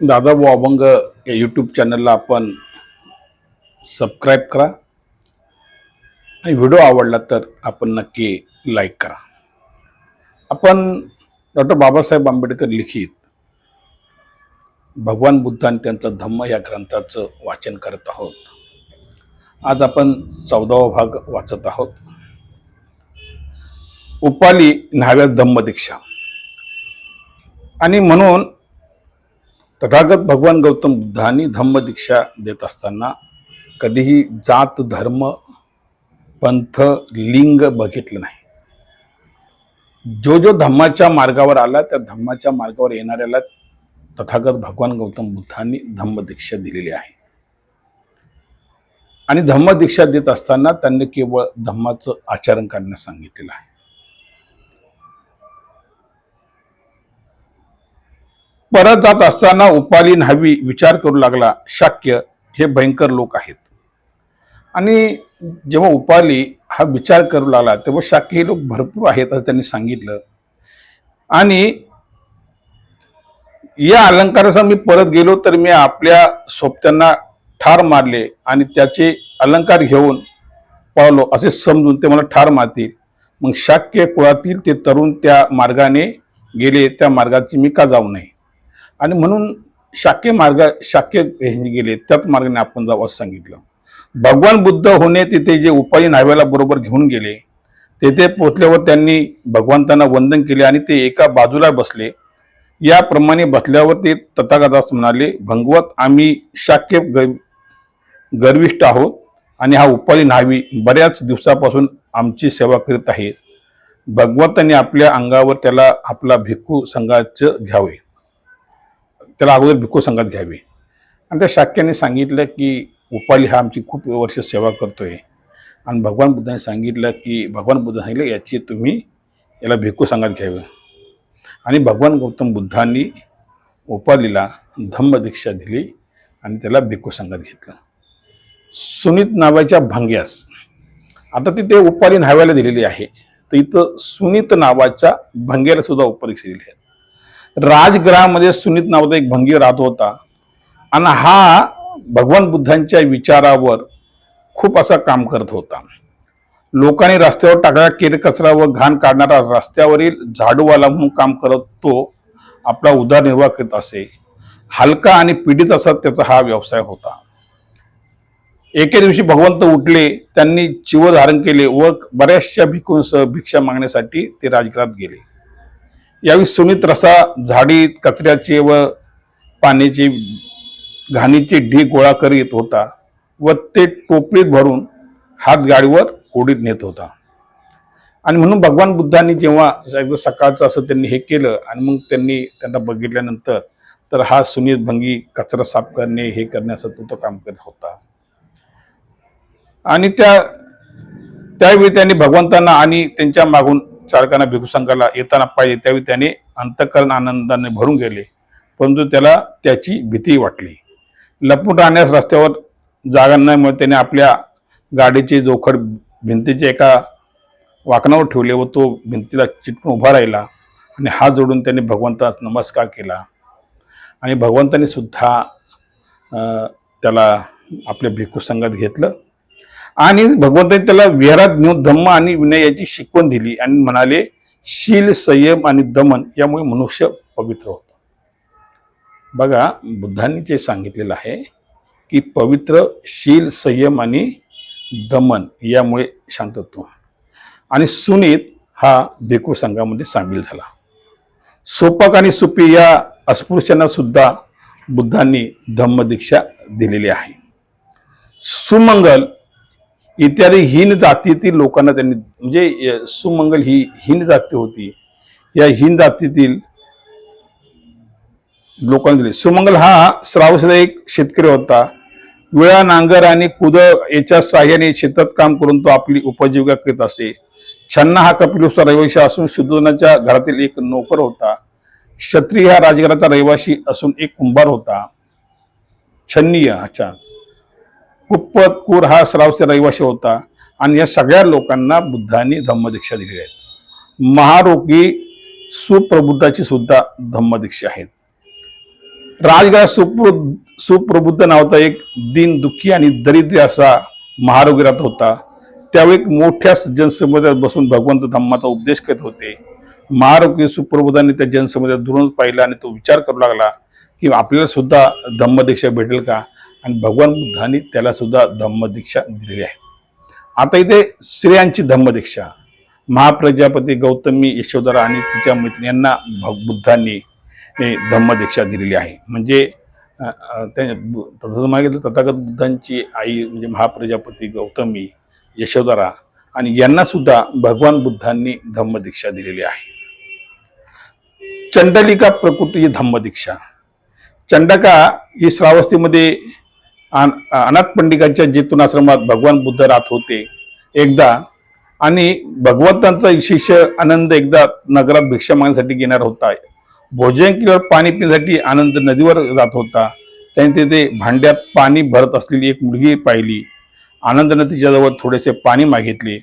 दादा व अभंग या यूट्यूब चॅनलला आपण सबस्क्राईब करा. आणि व्हिडिओ आवडला तर आपण नक्की लाईक करा. आपण डॉक्टर बाबासाहेब आंबेडकर लिखित भगवान बुद्ध आणि त्यांचा धम्म या ग्रंथाचं वाचन करत आहोत. आज आपण चौदावा भाग वाचत आहोत. उपाली न्हाव्या धम्मदीक्षा आणि म्हणून तथागत भगवान गौतम बुद्धांनी धम्मदीक्षा देत असताना कधीही जात धर्म पंथ लिंग बघितलं नाही. जो जो धम्माच्या मार्गावर आला त्या धम्माच्या मार्गावर येणाऱ्याला तथागत भगवान गौतम बुद्धांनी धम्मदीक्षा दिलेली आहे. आणि धम्मदीक्षा देत असताना त्यांनी केवळ धम्माचं आचरण करण्यास सांगितलेलं आहे. परत जात असताना उपाली न्हावी विचार करू लागला शाक्य हे भयंकर लोक आहेत. आणि जेव्हा उपाली हा विचार करू लागला तेव्हा शाक्य हे लोक भरपूर आहेत असं त्यांनी सांगितलं. आणि या अलंकारासह मी परत गेलो तर मी आपल्या सोबत्यांना ठार मारले आणि त्याचे अलंकार घेऊन पळालो असे समजून ते मला ठार मारतील. मग शाक्य कुळातील ते तरुण त्या मार्गाने गेले त्या मार्गाची मी का जाऊ नये? आणि म्हणून शाक्य मार्ग शाक्य हे गेले त्याच मार्गाने आपण जाऊ असं सांगितलं. भगवान बुद्ध होणे तिथे जे उपायी न्हाव्याला बरोबर घेऊन गेले तेथे पोचल्यावर त्यांनी भगवंतांना वंदन केले आणि ते एका बाजूला बसले. याप्रमाणे बसल्यावर ते तथागतास म्हणाले भगवत आम्ही शाक्य ग गर्विष्ट आहोत आणि हा उपाली न्हावी बऱ्याच दिवसापासून आमची सेवा करीत आहे. भगवंतांनी आपल्या अंगावर त्याला आपला भिक्खू संघाचं घ्यावे. त्याला अगोदर भिक्खू संघात घ्यावी. आणि त्या शाक्याने सांगितलं की उपाली हा आमची खूप वर्ष सेवा करतोय. आणि भगवान बुद्धाने सांगितलं की भगवान बुद्ध सांगितलं याची तुम्ही याला भिक्खू संघात घ्यावी. आणि भगवान गौतम बुद्धांनी उपालीला धम्मदीक्षा दिली आणि त्याला भिक्खू संघात घेतलं. सुनीत नावाच्या भांग्यास आता तिथे उपाली न्हाव्याला दिलेली आहे तर इथं सुनीत नावाच्या भंग्याला सुद्धा उपरीक्षा दिली आहे. राजगृहामध्ये सुनीत नावाचा एक भंगी राहत होता. आणि हा भगवान बुद्धांच्या विचारावर खूप असा काम करत होता. लोकांनी रस्त्यावर टाकणारा केर कचरा व घाण काढणारा रस्त्यावरील झाडूवाला म्हणून काम करत तो आपला उदरनिर्वाह करीत असे. हलका आणि पीडित असा त्याचा हा व्यवसाय होता. एके दिवशी भगवंत उठले त्यांनी चिव धारण केले व बऱ्याचशा भिकूंसह भिक्षा मागण्यासाठी ते राजगृहात गेले. यावेळी सुनीत रसा झाडीत कचऱ्याचे व पाण्याची घाणीचे ढी गोळा करीत होता व ते टोपलीत भरून हातगाडीवर गाडीवर नेत होता. आणि म्हणून भगवान बुद्धांनी जेव्हा एकदा सकाळचं असं त्यांनी हे केलं आणि मग त्यांनी त्यांना बघितल्यानंतर तर हा सुनीत भंगी कचरा साफ करणे हे करण्याचं तो तो काम करत होता. आणि त्या त्यावेळी त्यांनी भगवंतांना आणि त्यांच्या मागून चालकांना भिकुसंघाला येताना पाहिजे त्यावेळी त्याने अंतकरण आनंदाने भरून गेले परंतु त्याला त्याची भीती वाटली. लपून राहण्यास रस्त्यावर जागा नमुळे त्याने आपल्या गाडीचे जोखड भिंतीच्या एका वाकणावर ठेवले व तो भिंतीला चिटकून उभा राहिला आणि हात जोडून त्याने भगवंतास नमस्कार केला. आणि भगवंताने सुद्धा त्याला आपल्या भिक्खू संघात घेतलं. आणि भगवंताने त्याला विहारात नेऊन धम्म आणि विनय याची शिकवण दिली. आणि म्हणाले शील संयम आणि दमन यामुळे मनुष्य पवित्र होतो. बघा बुद्धांनी जे सांगितलेलं आहे की पवित्र शील संयम आणि दमन यामुळे शांतत्व. आणि सुनीत हा भिकू संघामध्ये सामील झाला. सोपक आणि सुपी या अस्पृश्यांना सुद्धा बुद्धांनी धम्मदीक्षा दिलेली आहे. सुमंगल इत्यादी हीन जातीतील लोकांना त्यांनी म्हणजे सुमंगल ही हीन जाती होती. या हीन जातीतील लोकांना दिली. सुमंगल हा श्रावसला एक शेतकरी होता. विळा नांगर आणि कुद याच्या साह्याने शेतात काम करून तो आपली उपजीविका करीत असे. छन्ना हा कपिलुसचा रहिवाशी असून शुद्धोधनाच्या घरातील एक नोकर होता. क्षत्रिय हा राजघराचा रहिवाशी असून एक कुंभार होता. छन्नीय अच्छा कुप्पत कूर हा सरावचे रहिवासी होता. आणि या सगळ्या लोकांना बुद्धांनी धम्मदीक्षा दिलेली आहे. महारोगी सुप्रबुद्धाची सुद्धा धम्मदीक्षा आहेत. राजगड सुप्र सुप्रबुद्ध नावाचा एक दिन दुःखी आणि दरिद्री असा महारोगीरात होता. त्यावेळी एक मोठ्या जनसमुदायात बसून भगवंत धम्माचा उपदेश करत होते. महारोगी सुप्रबुद्धांनी त्या जनसमुदायात दुरून पाहिला आणि तो विचार करू लागला की आपल्याला सुद्धा धम्मदीक्षा भेटेल का? आणि भगवान बुद्धांनी त्याला सुद्धा धम्मदीक्षा दिलेली आहे. आता इथे स्त्रियांची धम्मदीक्षा. महाप्रजापती गौतमी यशोधरा आणि तिच्या मैत्रिणी यांना बुद्धांनी धम्मदीक्षा दिलेली आहे. म्हणजे तसं मागितलं तथागत बुद्धांची आई म्हणजे महाप्रजापती गौतमी यशोधरा आणि यांना सुद्धा भगवान बुद्धांनी धम्मदीक्षा दिलेली आहे. चंडलिका प्रकृती धम्मदीक्षा. चंडका ही श्रावस्तीमध्ये अनाथ पंडितांच्या जेतून आश्रमात भगवान बुद्ध राहत होते एकदा आणि भगवंतांचा शिष्य आनंद एकदा नगरात भिक्षा मागण्यासाठी घेणार होता. भोजन केल्यावर पाणी पिण्यासाठी आनंद नदीवर जात होता. त्याने तिथे भांड्यात पाणी भरत असलेली एक मुलगी पाहिली. आनंदनं तिच्याजवळ थोडेसे पाणी मागितले.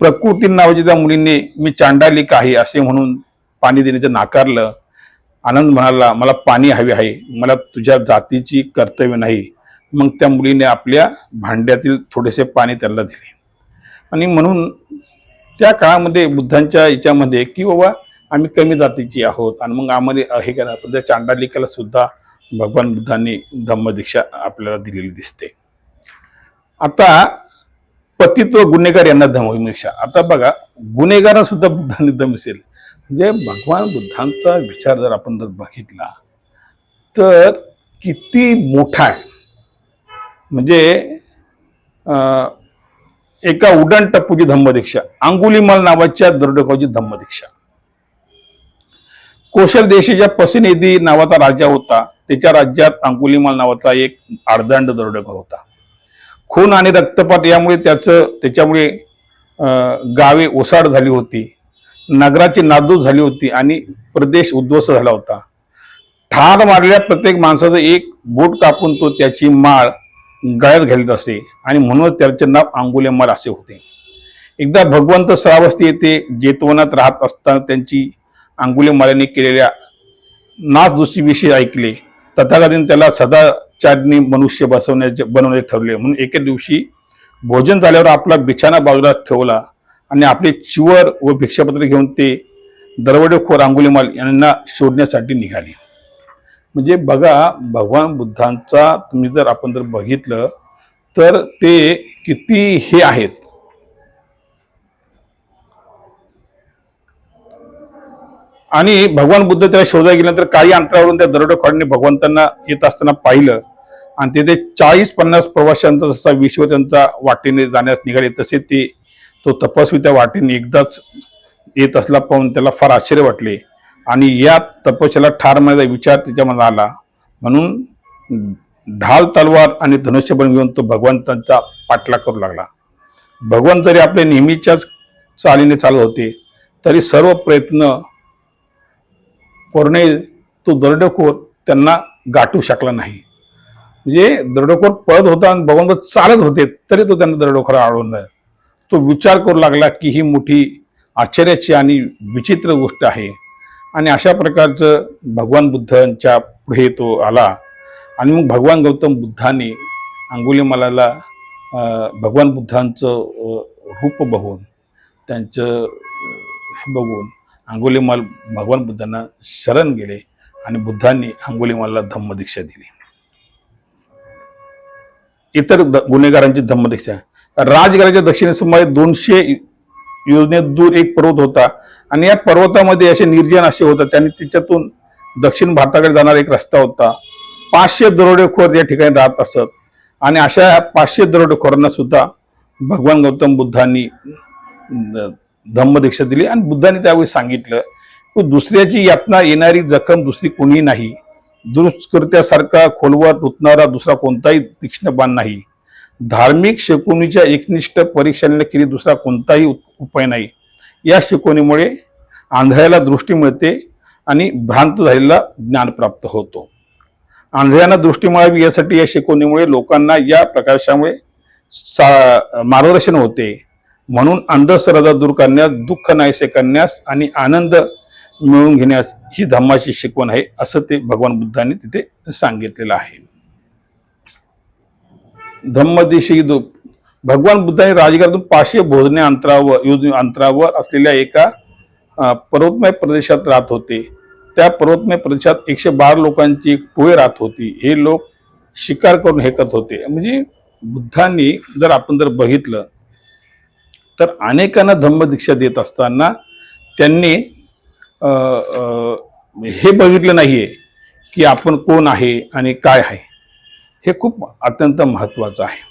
प्रकृती नावाची त्या मुलीने मी चांडालिक आहे? असे म्हणून पाणी देण्याचं नाकारलं. आनंद म्हणाला मला पाणी हवे आहे. मला तुझ्या जातीची कर्तव्य नाही. मग त्या मुलीने आपल्या भांड्यातील थोडेसे पाणी त्याला दिले. आणि म्हणून त्या काळामध्ये बुद्धांच्या याच्यामध्ये की बाबा आम्ही कमी जातीची आहोत आणि मग आम्हाला हे करा. पण त्या चांडालिकाला सुद्धा भगवान बुद्धांनी धम्मदीक्षा आपल्याला दिलेली दिसते. आता पतित्व गुन्हेगार यांना धम्मदीक्षा आता बघा गुन्हेगारांना सुद्धा बुद्धांनी दम म्हणजे भगवान बुद्धांचा विचार जर आपण जर बघितला तर किती मोठा आहे. म्हणजे अं, एका उड्डाण टप्पूची धम्मदीक्षा. अंगुलीमाल नावाच्या दरोडेखोराची धम्मदीक्षा. कोशल देशाच्या पसिनिधी नावाचा राजा होता. त्याच्या राज्यात अंगुलीमाल नावाचा एक आडदांड दरोडेखोर होता. खून आणि रक्तपात यामुळे त्याचं त्याच्यामुळे अं, गावे ओसाड झाली होती. नगराची नादूस झाली होती आणि प्रदेश उद्ध्वस्त झाला होता. ठार मारलेल्या प्रत्येक माणसाचं एक बोट कापून तो त्याची माळ गळ्यात घालत असे आणि म्हणून त्याचे नाव अंगुलेमाल असे होते. एकदा भगवंत सरावस्ती येथे जेतवनात राहत असताना त्यांची अंगुलेमालाने केलेल्या नाचदुशीविषयी ऐकले. तथागतीने त्याला सदाचारणी मनुष्य बसवण्याचे बनवण्याचे ठरले. म्हणून एके दिवशी भोजन झाल्यावर आपला बिछाना बाजूला ठेवला आणि आपले चिवर व भिक्षापत्र घेऊन ते दरवडेखोर अंगुलीमाल यांना शोधण्यासाठी निघाले. म्हणजे बघा भगवान बुद्धांचा तुम्ही जर आपण जर बघितलं तर ते किती हे आहेत. आणि भगवान बुद्ध त्याला शोधायला गेल्यानंतर काही अंतरावरून त्या दरोडेखोरांनी भगवंतांना येत असताना पाहिलं. आणि तिथे चाळीस पन्नास प्रवाशांचा जसा विश्व त्यांचा वाटेने जाण्यास निघाले तसे ते तो तपस्वी त्या वाटेने एकदाच येत असला पाहून त्याला फार आश्चर्य वाटले. आणि या तपस्याला ठार मारण्याचा विचार त्याच्या मनात आला. म्हणून ढाल तलवार आणि धनुष्यबन घेऊन तो भगवंतांचा पाठलाग करू लागला. भगवान जरी आपले नेहमीच्याच चालीने चालत होते तरी सर्व प्रयत्न कोरणे तो दरडखोर त्यांना गाठू शकला नाही. म्हणजे दरडखोर पळत होता आणि भगवंत चालत होते तरी तो त्यांना दरडखोर आढळून तो विचार करू लागला की ही मोठी आश्चर्याची आणि विचित्र गोष्ट आहे. आणि अशा प्रकारचं भगवान बुद्धांच्या पुढे तो आला. आणि मग भगवान गौतम बुद्धाने अंगुलीमालाला भगवान बुद्धांचं रूप बघून त्यांचं हे बघून अंगुलीमाल भगवान बुद्धांना शरण गेले आणि बुद्धांनी अंगुलीमाला धम्मदीक्षा दिली. इतर द- गुन्हेगारांची धम्मदीक्षा राजगडाच्या दक्षिणेसुमारे दोनशे योजनेत दूर एक पर्वत होता. आणि या पर्वतामध्ये असे निर्जन असे होतं त्यांनी तिच्यातून दक्षिण भारताकडे जाणारा एक रस्ता होता. पाचशे दरोडेखोर या ठिकाणी राहत असत. आणि अशा पाचशे दरोडेखोरांना सुद्धा भगवान गौतम बुद्धांनी द- धम्मदीक्षा दिली. आणि बुद्धांनी त्यावेळी सांगितलं की दुसऱ्याची यातना येणारी जखम दुसरी कोणी नाही. दुष्कृत्यासारखा खोलवर रुतणारा दुसरा कोणताही तीक्ष्णबाण नाही. धार्मिक शिकवणीच्या एकनिष्ठ परीक्षाने केली दुसरा कोणताही उप- उपाय नाही. या शिकवणीमुळे आंधळ्याला दृष्टी मिळते आणि भ्रांत झालेला ज्ञान प्राप्त होतो. आंधळ्यांना दृष्टी मिळावी यासाठी या शिकवणीमुळे लोकांना या प्रकाशामुळे सा मार्गदर्शन होते. म्हणून अंधश्रद्धा दूर करण्यास दुःख नाहीसे करण्यास आणि आनंद मिळवून घेण्यास ही धम्माची शिकवण आहे असं ते भगवान बुद्धांनी तिथे सांगितलेलं आहे. धम्मदेशी भगवान बुद्धांनी राजगडातून पाचशे भोजने अंतरावर युज अंतरावर असलेल्या एका पर्वतमय प्रदेशात राहत होते. त्या पर्वतमय प्रदेशात एकशे बारा लोकांची एक टोळी राहत होती. हे लोक शिकार करून हेकत होते. म्हणजे बुद्धांनी जर आपण जर बघितलं तर अनेकांना धम्मदीक्षा देत असताना त्यांनी हे बघितलं नाही आहे की आपण कोण आहे आणि काय आहे. हे खूप अत्यंत महत्त्वाचं आहे.